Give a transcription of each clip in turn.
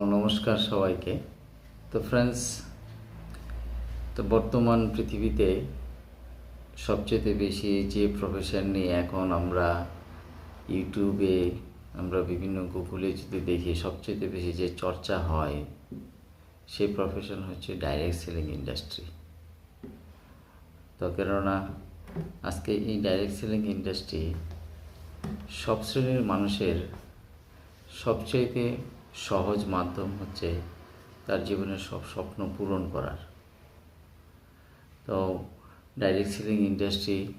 নমস্কার সবাইকে। তো ফ্রেন্ডস তো বর্তমান পৃথিবীতে সবচেয়ে বেশি যে প্রফেশন নিয়ে এখন আমরা ইউটিউবে আমরা বিভিন্ন গুগলে যদি দেখি, সবচেয়ে বেশি যে চর্চা হয় সেই প্রফেশন হচ্ছে ডাইরেক্ট সেলিং ইন্ডাস্ট্রি তো কেননা, আজকে এই ডাইরেক্ট সেলিং ইন্ডাস্ট্রি সব শ্রেণির মানুষের সবচাইতে সহজ মাধ্যম হচ্ছে তার জীবনের সব স্বপ্ন পূরণ করার। তো ডাইরেক্ট সেলিং ইন্ডাস্ট্রি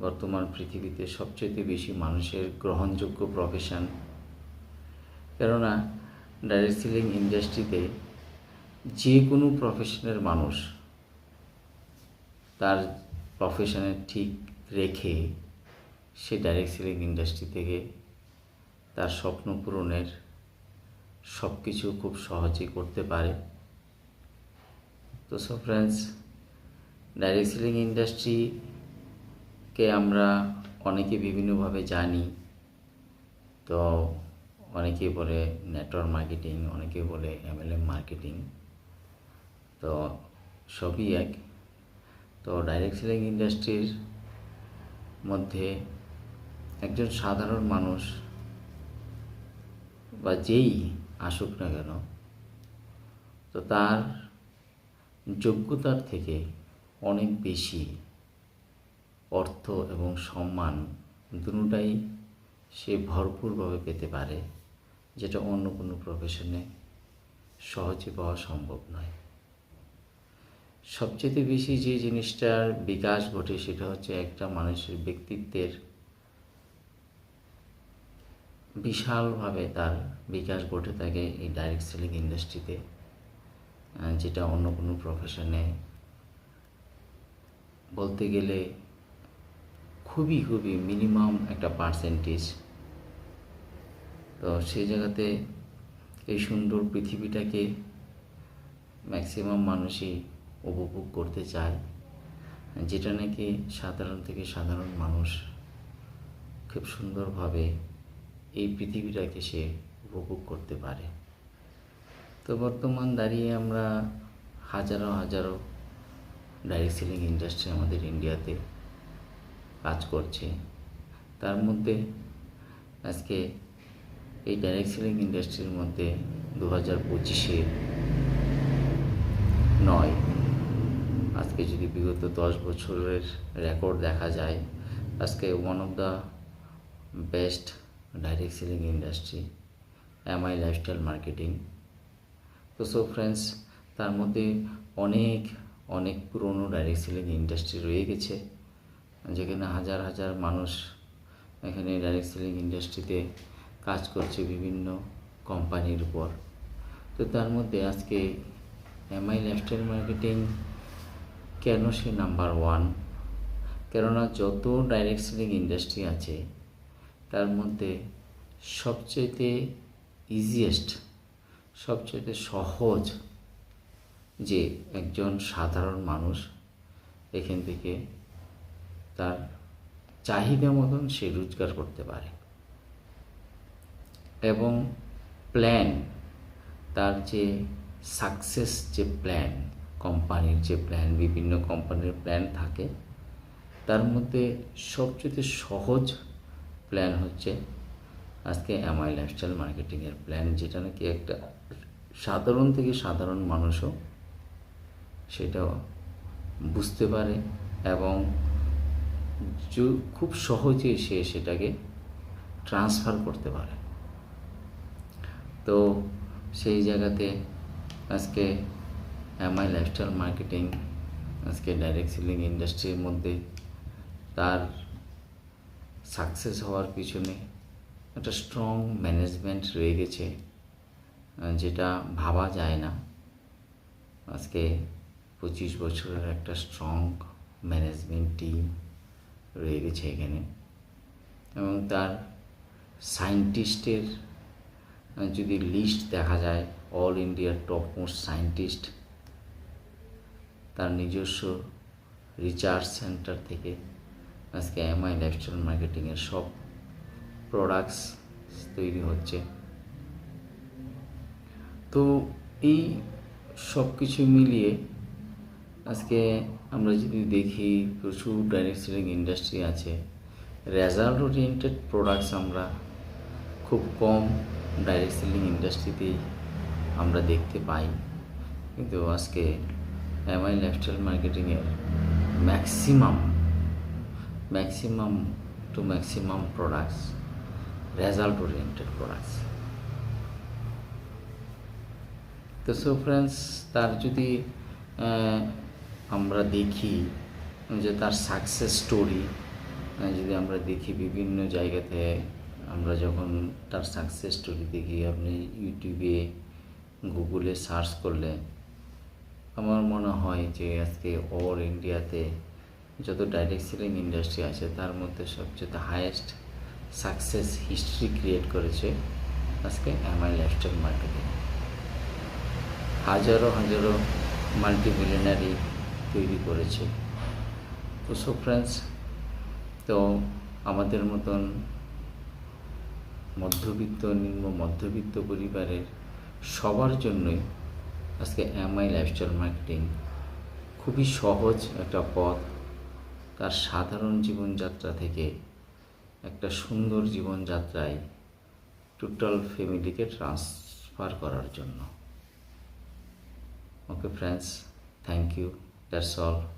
বর্তমান পৃথিবীতে সবচেয়ে বেশি মানুষের গ্রহণযোগ্য প্রফেশন কেননা ডাইরেক্ট সেলিং ইন্ডাস্ট্রিতে যে কোনো প্রফেশনের মানুষ তার প্রফেশনে ঠিক রেখে সে ডাইরেক্ট সেলিং ইন্ডাস্ট্রি থেকে তার স্বপ্ন পূরণের সব কিছু খুব সহজেই করতে পারে। তো সো ফ্রেন্ডস ডাইরেক্ট সেলিং ইন্ডাস্ট্রিকে আমরা অনেকে বিভিন্নভাবে জানি। তো অনেকে বলে নেটওয়ার্ক মার্কেটিং অনেকে বলে এমএলএম মার্কেটিং তো সবই এক। তো ডাইরেক্ট সেলিং ইন্ডাস্ট্রির মধ্যে একজন সাধারণ মানুষ বা যেই আসুক না কেন। তো তার যোগ্যতার থেকে অনেক বেশি অর্থ এবং সম্মান দুটাই সে ভরপুরভাবে পেতে পারে, যেটা অন্য কোনো প্রফেশনে সহজে পাওয়া সম্ভব নয়। সবচেয়ে বেশি যে জিনিসটার বিকাশ ঘটে সেটা হচ্ছে একটা মানুষের ব্যক্তিত্বের বিশালভাবে তার বিকাশ ঘটে থাকে এই ডাইরেক্ট সেলিং ইন্ডাস্ট্রিতে যেটা অন্য কোনো প্রফেশনে বলতে গেলে খুবই খুবই মিনিমাম একটা পার্সেন্টেজ তো সেই জায়গাতে এই সুন্দর পৃথিবীটাকে ম্যাক্সিমাম মানুষই উপভোগ করতে চায়, যেটা নাকি সাধারণ থেকে সাধারণ মানুষ খুব সুন্দরভাবে এই পৃথিবীটাকে সে উপভোগ করতে পারে। তো বর্তমান দাঁড়িয়ে আমরা হাজারো হাজারো ডাইরেক্ট সেলিং ইন্ডাস্ট্রি আমাদের ইন্ডিয়াতে কাজ করছে। তার মধ্যে আজকে এই ডাইরেক্ট সেলিং ইন্ডাস্ট্রির মধ্যে দু হাজার পঁচিশে নয়, আজকে যদি বিগত দশ বছরের রেকর্ড দেখা যায়, আজকে one of the best direct selling industry MI lifestyle marketing তো সো ফ্রেন্ডস তার মধ্যে অনেক অনেক পুরনো ডাইরেক্ট সেলিং ইন্ডাস্ট্রি রয়ে গেছে। যেখানে হাজার হাজার মানুষ এখানে ডাইরেক্ট সেলিং ইন্ডাস্ট্রিতে কাজ করছে বিভিন্ন কোম্পানির উপর। তো তার মধ্যে আজকে এমআই লাইফস্টাইল মার্কেটিং কেন সে নাম্বার ওয়ান কেননা যত ডাইরেক্ট সেলিং ইন্ডাস্ট্রি আছে তার মধ্যে সবচেয়ে ইজিয়েস্ট সবচেয়ে সহজ যে একজন সাধারণ মানুষ এখান থেকে তার চাহিদা মতন সে রোজগার করতে পারে এবং প্ল্যান তার যে সাকসেস যে প্ল্যান কোম্পানির যে প্ল্যান বিভিন্ন কোম্পানির প্ল্যান থাকে, তার মধ্যে সবচেয়ে সহজ প্ল্যান হচ্ছে আজকে এমআই লাইফস্টাইল মার্কেটিংয়ের প্ল্যান যেটা নাকি একটা সাধারণ থেকে সাধারণ মানুষও সেটাও বুঝতে পারে এবং খুব সহজে সে সেটাকে ট্রান্সফার করতে পারে। তো সেই জায়গাতে আজকে এমআই লাইফস্টাইল মার্কেটিং আজকে ডাইরেক্ট সেলিং ইন্ডাস্ট্রির মধ্যে তার সাকসেস হওয়ার পিছনে একটা স্ট্রং ম্যানেজমেন্ট রয়ে গেছে যেটা ভাবা যায় না। আজকে পঁচিশ বছরের একটা স্ট্রং ম্যানেজমেন্ট টিম রয়ে গেছে এখানে। এবং তার সায়েন্টিস্টের যদি লিস্ট দেখা যায় অল ইন্ডিয়ার টপ মোস্ট সায়েন্টিস্ট তার নিজস্ব রিসার্চ সেন্টার থেকে আজকে এমআই লাইফস্টাইল মার্কেটিংয়ের সব প্রোডাক্টস তৈরি হচ্ছে। তো এই সব কিছু মিলিয়ে আজকে আমরা যদি দেখি, প্রচুর ডাইরেক্ট সেলিং ইন্ডাস্ট্রি আছে। রেজাল্ট ওরিয়েন্টেড প্রোডাক্টস আমরা খুব কম ডাইরেক্ট সেলিং ইন্ডাস্ট্রিতেই আমরা দেখতে পাই। কিন্তু আজকে এমআই লাইফস্টাইল মার্কেটিংয়ের maximum maximum to maximum products result oriented products তো সো ফ্রেন্ডস তার যদি আমরা দেখি, যে তার সাকসেস স্টোরি যদি আমরা দেখি বিভিন্ন জায়গাতে, আমরা যখন তার সাকসেস স্টোরি দেখি, আপনি ইউটিউবে গুগলে সার্চ করলে, আমার মনে হয় যে আজকে অল ইন্ডিয়াতে যত ডাইরেক্ট সেলিং ইন্ডাস্ট্রি আছে, তার মধ্যে সবচেয়ে হায়েস্ট সাকসেস হিস্ট্রি ক্রিয়েট করেছে আজকে এমআই লাইফস্টাইল মার্কেটিং হাজারো হাজারো মাল্টিমিলিয়নারি তৈরি করেছে। তো সো ফ্রেন্ডস তো আমাদের মতন মধ্যবিত্ত, নিম্ন মধ্যবিত্ত পরিবারের সবার জন্যই আজকে এমআই লাইফস্টাইল মার্কেটিং খুবই সহজ একটা পথ তার সাধারণ জীবনযাত্রা থেকে একটা সুন্দর জীবনযাত্রায় টোটাল ফ্যামিলিকে ট্রান্সফার করার জন্য okay friends thank you that's all.